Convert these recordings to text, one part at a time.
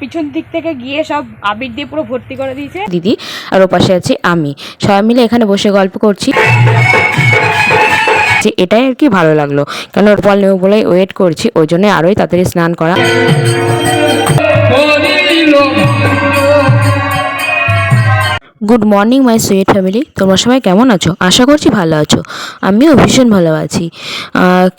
পিছন দিক থেকে গিয়ে সব আবির দিয়ে পুরো ভর্তি করে দিয়েছে। দিদি আর ওপাশে আছি আমি। সবাই মিলে এখানে বসে গল্প করছি। যে এটাই আর কি ভালো লাগল। কেন ফল নেব বলে ওয়েট করছি। ওই জন্য আরোই তাড়াতাড়ি স্নান করা। Good morning my sweet family তোমরা সবাই কেমন আছো? আশা করছি ভালো আছো। আমিও ভীষণ ভালো আছি।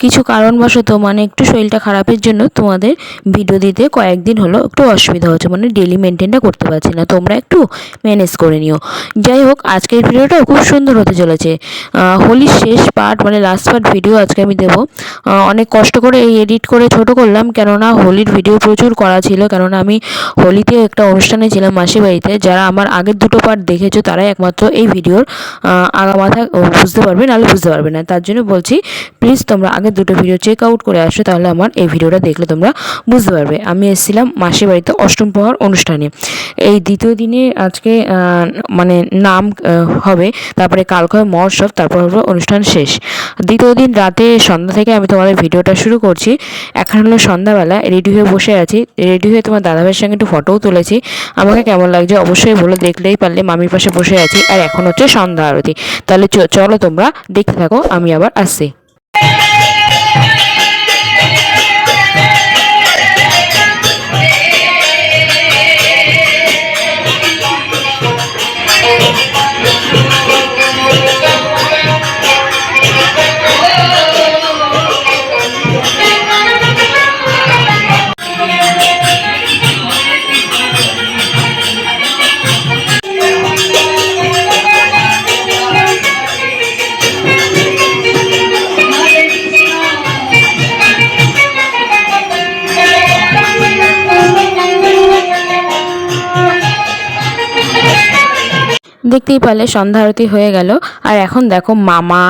কিছু কারণবশত মানে একটু শরীরটা খারাপের জন্য তোমাদের ভিডিও দিতে কয়েকদিন হলো একটু অসুবিধা হচ্ছে মানে ডেলি মেনটেনটা করতে পারছি না। তোমরা একটু ম্যানেজ করে নিও। যাই হোক, আজকের ভিডিওটাও খুব সুন্দর হতে চলেছে। হোলির শেষ পার্ট মানে লাস্ট পার্ট ভিডিও আজকে আমি দেবো। অনেক কষ্ট করে এই এডিট করে ছোট করলাম, কেননা হোলির ভিডিও প্রচুর করা ছিল। কেননা আমি হোলিতে একটা অনুষ্ঠানে ছিলাম মাসি বাড়িতে, যারা আমার আগের দুটো পার্ট দেখেছ তারাই একমাত্র এই ভিডিওর আগা মাথা বুঝতে পারবে, নাহলে বুঝতে পারবে না। তার জন্য বলছি প্লিজ তোমরা আগে দুটো ভিডিও চেক আউট করে আসো, তাহলে আমার এই ভিডিওটা দেখলে তোমরা বুঝতে পারবে। আমি এসেছিলাম মাসি বাড়িতে অষ্টম প্রহর অনুষ্ঠানে। এই দ্বিতীয় দিনে আজকে মানে নাম হবে, তারপরে কালকে হবে মহোৎসব, তারপর হবে অনুষ্ঠান শেষ। দ্বিতীয় দিন রাতে সন্ধ্যা থেকে আমি তোমাদের ভিডিওটা শুরু করছি। এখন হলো সন্ধ্যাবেলা রেডি হয়ে বসে আছি। রেডি হয়ে তোমার দাদাভাইয়ের সঙ্গে একটু ফটোও তুলেছি। আমাকে কেমন লাগছে অবশ্যই বলে, দেখলেই পারলে। মামির পাশে বসে আছি, আর এখন হচ্ছে সন্ধ্যা আরতি। তাহলে চলো তোমরা দেখতে থাকো, আমি আবার আসছি। দেখতেই পারলে সন্ধ্যা আরতি হয়ে গেল। আর এখন দেখো মামা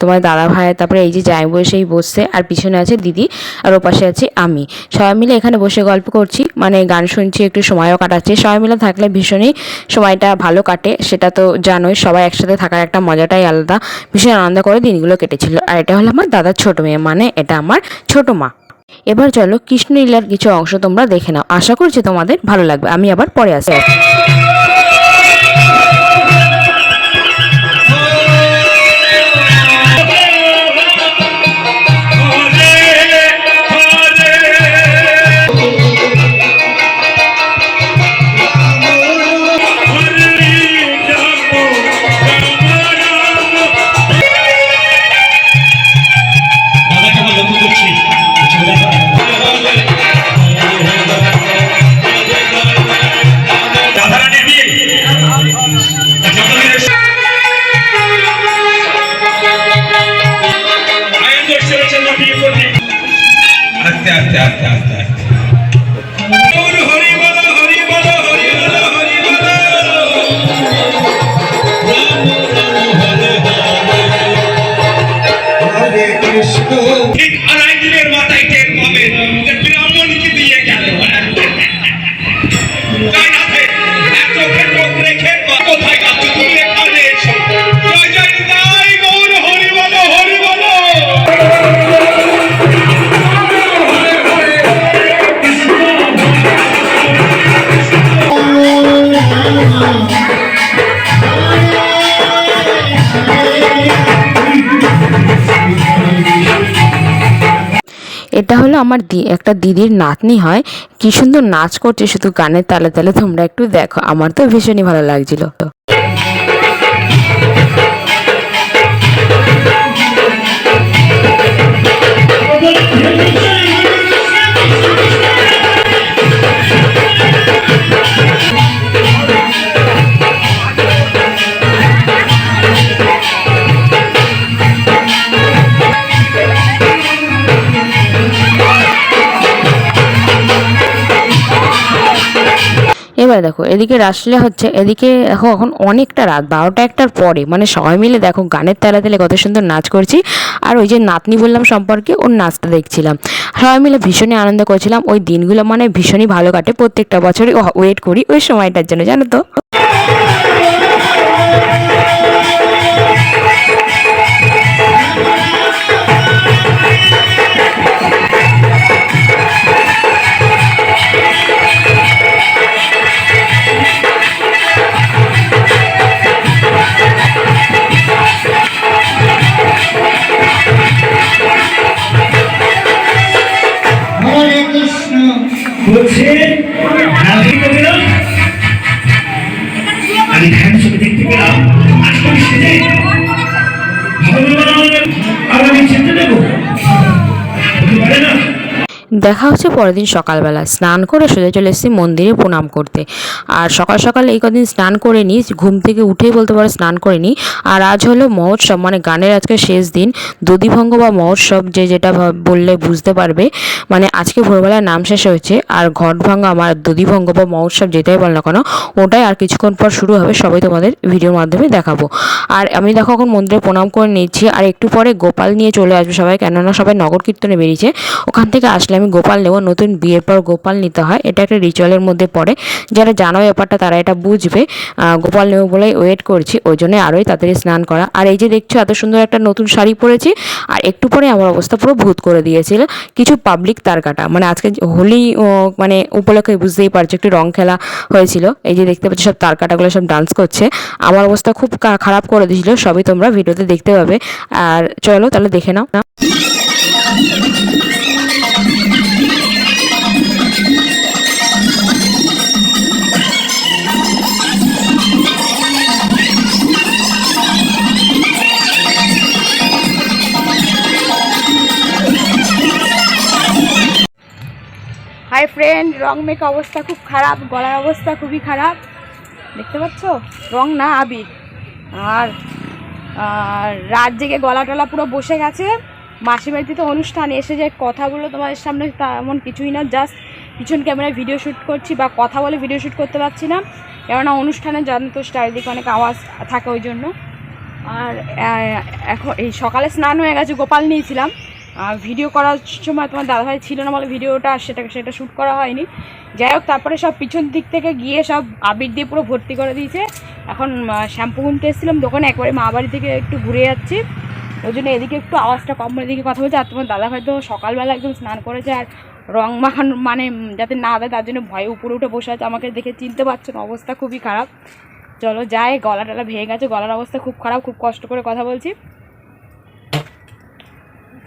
তোমার দাদা ভাই, তারপরে এই যে যাই বসেই বসছে, আর পিছনে আছে দিদি, আর ওপাশে আছে আমি। সবাই মিলে এখানে বসে গল্প করছি মানে গান শুনছি, একটু সময়ও কাটাচ্ছি। সবাই মিলে থাকলে ভীষণই সময়টা ভালো কাটে, সেটা তো জানোই, সবাই একসাথে থাকার একটা মজাটাই আলাদা। ভীষণ আনন্দ করে দিনগুলো কেটেছিল। আর এটা হলো আমার দাদার ছোট মেয়ে মানে এটা আমার ছোট মা। এবার চলো কৃষ্ণলীলার কিছু অংশ তোমরা দেখে নাও। আশা করছি তোমাদের ভালো লাগবে। আমি আবার পরে আসি এটা হলো আমার দি, একটা দিদির নাতনি হয়। কি সুন্দর নাচ করছে, শুধু গানের তালে তালে তোমরা একটু দেখো। আমার তো ভীষণই ভালো লাগছিল। এবার দেখো, এদিকে রাসলীলা হচ্ছে, এদিকে দেখো এখন অনেকটা রাত, বারোটা একটার পরে মানে সবাই মিলে দেখো গানের তালে তালে কত সুন্দর নাচ করছি, আর ওই যে নাতনি বললাম সম্পর্কে, ওর নাচটা দেখছিলাম। সবাই মিলে ভীষণই আনন্দ করছিলাম, ওই দিনগুলো মানে ভীষণই ভালো কাটে প্রত্যেকটা বছরই ওয়েট করি ওই সময়টার জন্য, জানো তো? Thank you. দেখা হচ্ছে পরের দিন সকালবেলা। স্নান করে সোজা চলে এসেছি মন্দিরে প্রণাম করতে। আর সকাল সকাল এই কদিন স্নান করে নিই ঘুম থেকে উঠেই বলতে পারো স্নান করে নিই আর আজ হলো মহোৎসব মানে গানের আজকে শেষ দিন। দধিভঙ্গ বা মহোৎসব যে যেটা বললে বুঝতে পারবে। মানে আজকে ভোরবেলায় নাম শেষ হয়েছে, আর ঘট ভাঙা আমার দধিভঙ্গ বা মহোৎসব যেটাই বল না কেন, ওটাই আর কিছুক্ষণ পর শুরু হবে, সবাই তোমাদের ভিডিওর মাধ্যমে দেখাবো। আর আমি দেখো এখন মন্দিরে প্রণাম করে নিচ্ছি, আর একটু পরে গোপাল নিয়ে চলে আসবে সবাই, কেননা সবাই নগর কীর্তনে বেরিয়েছে। ওখান থেকে আসলে আমি গোপাল নেব, নতুন বিয়ের পর গোপাল নিতে হয়। এটা একটা রিচুয়ালের মধ্যে পড়ে। যারা জানো ব্যাপারটা, তারা এটা বুঝবে। গোপাল নেব বলেই ওয়েট করছি। ওই জন্য আরোই তাড়াতাড়ি স্নান করা। আর এই যে দেখছ, এত সুন্দর একটা নতুন শাড়ি পরেছি। আর একটু পরে আমার অবস্থা পুরো ভূত করে দিয়েছিল। কিছু পাবলিক তার কাটা মানে আজকে হোলি মানে উপলক্ষে বুঝতেই পারছ, একটু রং খেলা হয়েছিল। এই যে দেখতে পাচ্ছি, সব তার কাটাগুলো সব ডান্স করছে। আমার অবস্থা খুব খারাপ করে দিয়েছিল। সবই তোমরা ভিডিওতে দেখতে পাবে। আর চলো তাহলে দেখে নাও। হাই ফ্রেন্ড, রং মেক অবস্থা খুব খারাপ, গলার অবস্থা খুবই খারাপ। দেখতে পাচ্ছ? রং না, আবির। আর রাত জেগে গলা টলা পুরো বসে গেছে। মাসি বাড়িতে তো অনুষ্ঠান, এসে যে কথাগুলো তোমাদের সামনে তেমন কিছুই না জাস্ট পিছন ক্যামেরায় ভিডিও শ্যুট করছি বা কথা বলে ভিডিও শ্যুট করতে পারছি না। কেননা অনুষ্ঠানে জানো তো, চারিদিকে অনেক আওয়াজ থাকে ওই জন্য। আর এখন এই সকালে স্নান হয়ে গেছে, গোপাল নিয়েছিলাম। ভিডিও করার সময় তোমার দাদাভাই ছিল না বলে ভিডিওটা সেটা সেটা শ্যুট করা হয়নি। যাই হোক, তারপরে সব পিছন দিক থেকে গিয়ে সব আবির দিয়ে পুরো ভর্তি করে দিয়েছে। এখন শ্যাম্পু কিনতে এসেছিলাম, দোকানে একবারে মা বাড়ি থেকে একটু ঘুরে যাচ্ছি। ওই জন্য এদিকে একটু আওয়াজটা কম করে দিকে কথা বলছে। আর তোমার দাদা তো সকালবেলা একদম স্নান করেছে আর রং মাখানো মানে যাতে না দেয়, তার জন্য ভয়ে উপরে উঠে বসে আছে। আমাকে দেখে চিনতে পারছ না, অবস্থা খুবই খারাপ। চলো, যাই গলা টলা ভেঙে গেছে, গলার অবস্থা খুব খারাপ, খুব কষ্ট করে কথা বলছি।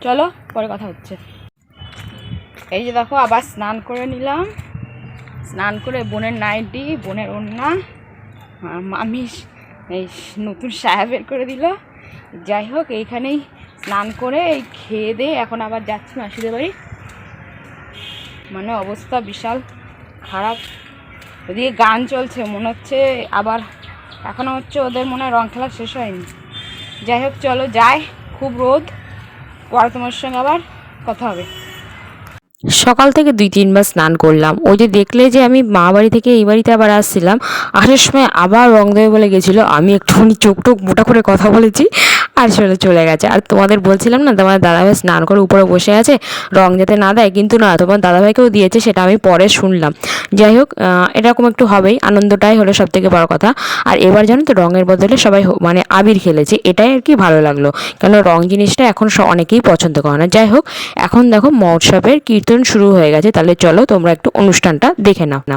চলো, পরে কথা হচ্ছে। এই যে দেখো, আবার স্নান করে নিলাম। স্নান করে বোনের নাইটি, বোনের আর মামি এই নতুন সায়া বের করে দিল। যাই হোক, এইখানেই স্নান করে এই খেয়ে দিয়ে এখন আবার যাচ্ছি মাসিদের বাড়ি। মানে অবস্থা বিশাল খারাপ। ওদিকে গান চলছে, মনে হচ্ছে আবার এখনও হচ্ছে ওদের মনে হয় রং খেলা শেষ হয়নি। যাই হোক, চলো, যাই। খুব রোদ। পরে তোমার সঙ্গে আবার কথা হবে। সকাল থেকে দুই তিনবার স্নান করলাম। ওই যে দেখলে যে আমি মা বাড়ি থেকে এই বাড়িতে আবার আসছিলাম, আসার সময় আবার রং দেবে বলে গেছিল, আমি একটুখানি চোখ টোক মোটা করে কথা বলেছি আর চলে চলে গেছে। আর তোমাদের বলছিলাম না, তোমার দাদাভাই স্নান করে উপরে বসে আছে, রং যাতে না দেয়, কিন্তু না, তোমার দাদাভাইকেও দিয়েছে, সেটা আমি পরে শুনলাম। যাই হোক এরকম একটু হবেই, আনন্দটাই হলো সব থেকে বড় কথা। আর এবার জানো তো, রঙের বদলে সবাই মানে আবির খেলেছে, এটাই আর কি ভালো লাগল। কেন রং জিনিসটা এখন অনেকেই পছন্দ করে না। যাই হোক, এখন দেখো মহোৎসবের কীর্তন শুরু হয়ে গেছে, তাহলে চলো তোমরা একটু অনুষ্ঠানটা দেখে নাও। না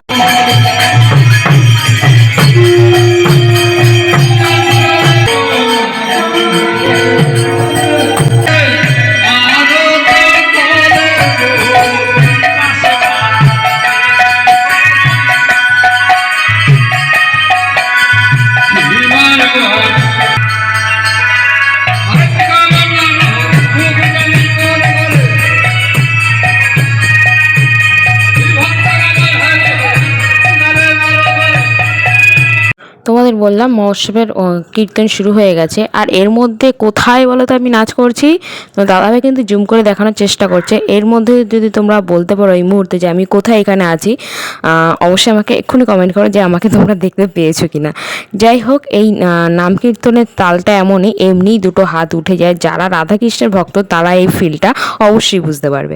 বললাম, মহোৎসবের কীর্তন শুরু হয়ে গেছে। আর এর মধ্যে কোথায় বলো তো আমি নাচ করছি? তো দাদাভাই কিন্তু জুম করে দেখানোর চেষ্টা করছে। এর মধ্যে যদি তোমরা বলতে পারো এই মুহূর্তে যে আমি কোথায় এখানে আছি অবশ্যই আমাকে এক্ষুনি কমেন্ট করো যে আমাকে তোমরা দেখতে পেয়েছ কিনা। যাই হোক, এই নাম কীর্তনের তালটা এমনই, এমনি দুটো হাত উঠে যায়। যারা রাধাকৃষ্ণের ভক্ত, তারা এই ফিলটা অবশ্যই বুঝতে পারবে।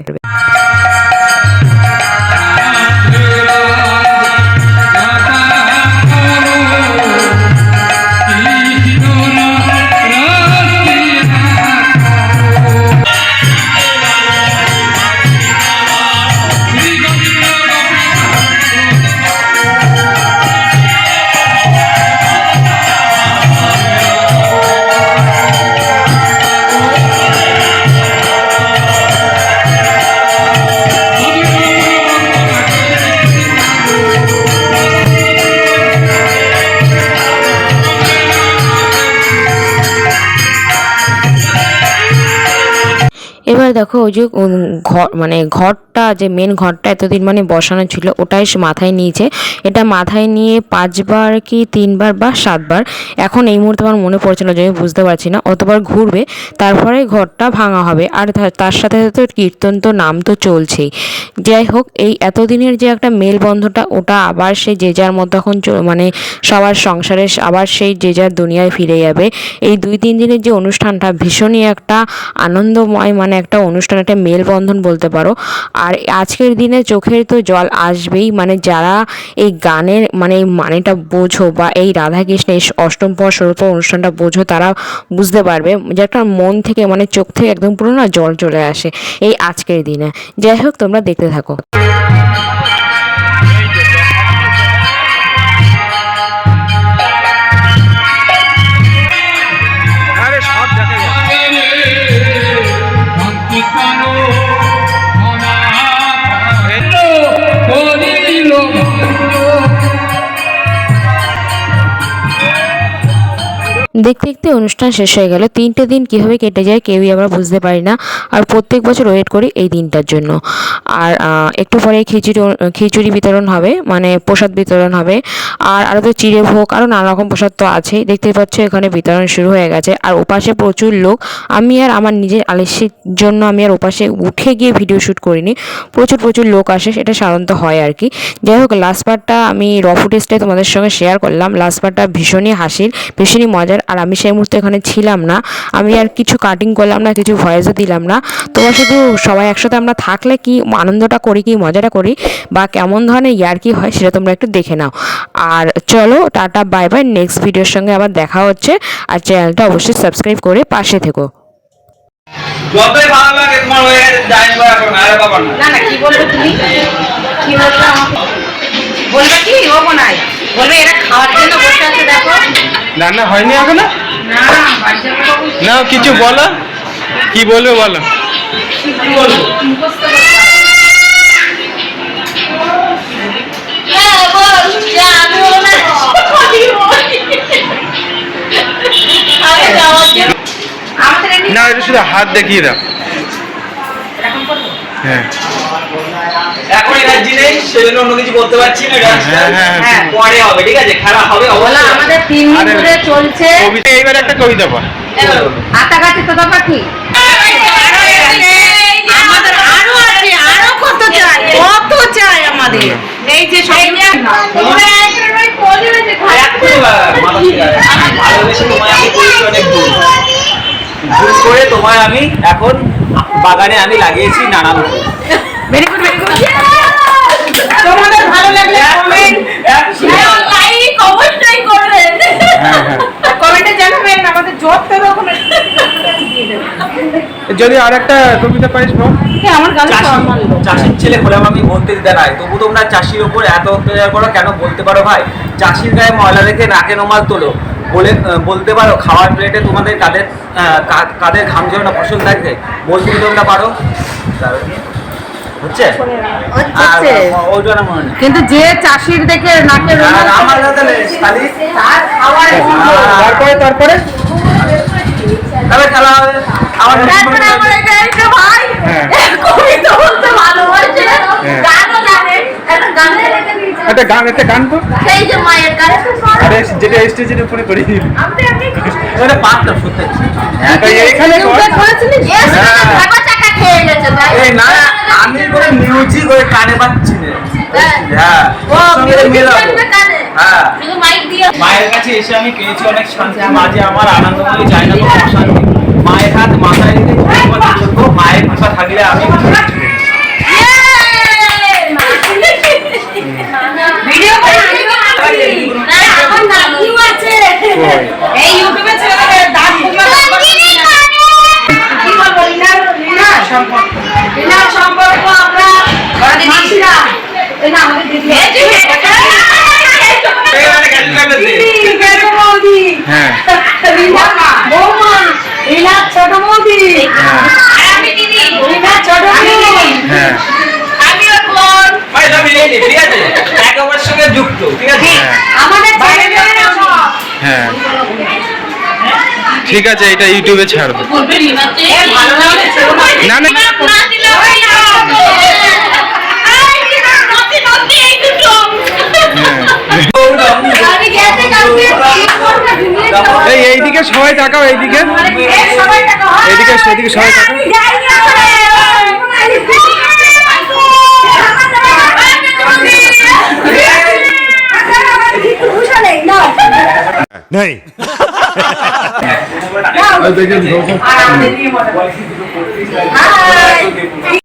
এবার দেখো ওই যে ঘর মানে ঘরটা, যে মেন ঘরটা এতদিন মানে বসানো ছিল, ওটাই সে মাথায় নিয়েছে। এটা মাথায় নিয়ে পাঁচবার কি তিনবার বা সাতবার, এখন এই মুহূর্তে আমার মনে পড়ছে না, যে আমি বুঝতে পারছি না, অতবার ঘুরবে, তারপরে ঘরটা ভাঙা হবে। আর তার- সাথে সাথে কীর্তন তো, নাম তো চলছেই। যাই হোক, এই এতদিনের যে একটা মেলবন্ধনটা, ওটা আবার সেই যে যার মতো এখন মানে সবার সংসারে আবার সেই যে যার দুনিয়ায় ফিরে যাবে। এই দুই, তিন দিনের যে অনুষ্ঠানটা, ভীষণই একটা আনন্দময় মানে একটা অনুষ্ঠান, একটা মেলবন্ধন বলতে পারো। আর আজকের দিনে চোখের তো জল আসবেই মানে যারা এই গানের মানে এই মানেটা বোঝো বা এই রাধাকৃষ্ণ এই অষ্টম পর স্বরূপ অনুষ্ঠানটা বোঝো, তারা বুঝতে পারবে যে একটা মন থেকে মানে চোখ থেকে একদম পুরো না জল চলে আসে এই আজকের দিনে। যাই হোক, তোমরা দেখতে থাকো। দেখতে দেখতে অনুষ্ঠান শেষ হয়ে গেল। তিনটে দিন কীভাবে কেটে যায় কেউই আমরা বুঝতে পারি না। আর প্রত্যেক বছর ওয়েট করি এই দিনটার জন্য। আর একটু পরে খিচুড়ি খিচুড়ি বিতরণ হবে মানে প্রসাদ বিতরণ হবে। আর আরও তো চিড়ে ভোগ আরও নানা রকম প্রসাদ তো আছেই। দেখতেই পাচ্ছ এখানে বিতরণ শুরু হয়ে গেছে। আর ওপাশে প্রচুর লোক। আমি আর আমার নিজের আলস্যের জন্য আমি আর ওপাশে উঠে গিয়ে ভিডিও শ্যুট করিনি। প্রচুর প্রচুর লোক আসে, সেটা সাধারণত হয় আর কি। যাই হোক লাস্ট পার্টটা আমি র ফুটেজটাই তোমাদের সঙ্গে শেয়ার করলাম। লাস্ট পার্টটা ভীষণই হাসির, ভীষণই মজার। আর আমি সেই মুহূর্তে এখানে ছিলাম না। আমি আর কিছু কাটিং করলাম না কিছু ভয়েসও দিলাম না। তোমরা শুধু সবাই একসাথে আমরা থাকলে কি আনন্দটা করি কি মজাটা করি বা কেমন ধরনের ইয়ার কি হয় সেটা তোমরা একটু দেখে নাও। আর চলো টাটা বাই বাই নেক্সট ভিডিওর সঙ্গে আবার দেখা হচ্ছে। আর চ্যানেলটা অবশ্যই সাবস্ক্রাইব করে পাশে থেকো। যতই ভালো লাগে তোমার হয়ে গেছে যাই এখন আরে বাবা না। না না কি বলবে তুমি? কি বলবে বলবে কি? ও নাই বলবে এরা খাওয়ার জন্য বসে আছে দেখো। রান্না হয়নি এখনও? না কিছু বলো। কি বলবে বলো? না? এটা শুধু হাত দেখিয়ে দাও। হ্যাঁ। নেই সেজন্য অন্য কিছু বলতে পারছি না হ্যাঁ, হ্যাঁ, হ্যাঁ। পরে হবে ঠিক আছে খেলা হবে আমাদের তিন দিন ধরে চলছে। কবিতা এইবার একটা কবিতা পড় আটা গাছে তো পাখি আমাদের আরও আছে আরও কত চাই কত চাই আমাদের। এই যে সব এক্ষুনি বা- মাথা থেকে আসে। আমি তোমায় আমি অনেক ভুল ভুল করে তোমায় আমি এখন বাগানে আমি লাগিয়েছি নানান। ভেরি গুড ভেরি গুড তোমাদের ভালো লাগলে কমেন্ট লাইক অবশ্যই করবেন। হ্যাঁ হ্যাঁ। কমেন্টে জানাবেন আমাদের যত রকমের যদি আর একটা কবিতা পাইস বল। আমার চাষির ছেলে হলাম আমি বলতে দিতে নাই। তবু তোমরা চাষির ওপর এত অত্যাচার করো কেন বলতে পারো ভাই? চাষির গায়ে ময়লা রেখে নাকে নোমাল তোলো। বলে বলতে পারো খাওয়ার প্লেটে তোমাদের কাদের কাদের ঘাম ফসল থাকে বলতে তোমরা পারো? হচ্ছে মনে নেই কিন্তু যে চাষির দেখে নাকে আর আমার কথা নেই, খালি তার খাওয়ার গন্ধ। তারপরে তারপরে? তবে খেলা হবে। আমার ভাই। হ্যাঁ। বলতে ভালোবাসে হ্যাঁ। গানও জানে একটা গানে একটা গান একটা গান তো। সেই যে মায়ের গানে আরে যেটা স্টেজের উপরে করে। দিল আমরা। পাঁচটা শুনতে। এখানে হ্যাঁ। ধাপা চাকা খেয়ে গেছে তাই? এই না আমি করে নিউজি করে কানে পাচ্ছি হ্যাঁ। হ্যাঁ ও, কানে। হ্যাঁ। শুধু মাইক দিয়ে। মায়ের কাছে এসে আমি পেয়েছি অনেক শান্তি মাঝে আমার না কোনো অশান্তি মায়ের হাত মাথায় রেখে মায়ের ভাষা থাকলে আমি ভিডিও করে না আছে? এই ইউটিউবে ছেড়ে সম্পর্ক সম্পর্ক আমরা মাসিরা আমাদের দিদি হ্যাঁ। ছোট আমি দিদি। ছোট হ্যাঁ। আমি বোন। ভাই আমি রেডি ঠিক আছে? একেবারে সঙ্গে যুক্ত ঠিক আছে? হ্যাঁ। আমাদের হ্যাঁ। ঠিক আছে এটা ইউটিউবে ছাড়বো। না না। এই এইদিকে সবাই তাকাও এইদিকে। এইদিকে সেদিকে সবাই তাকাও। नहीं Hi.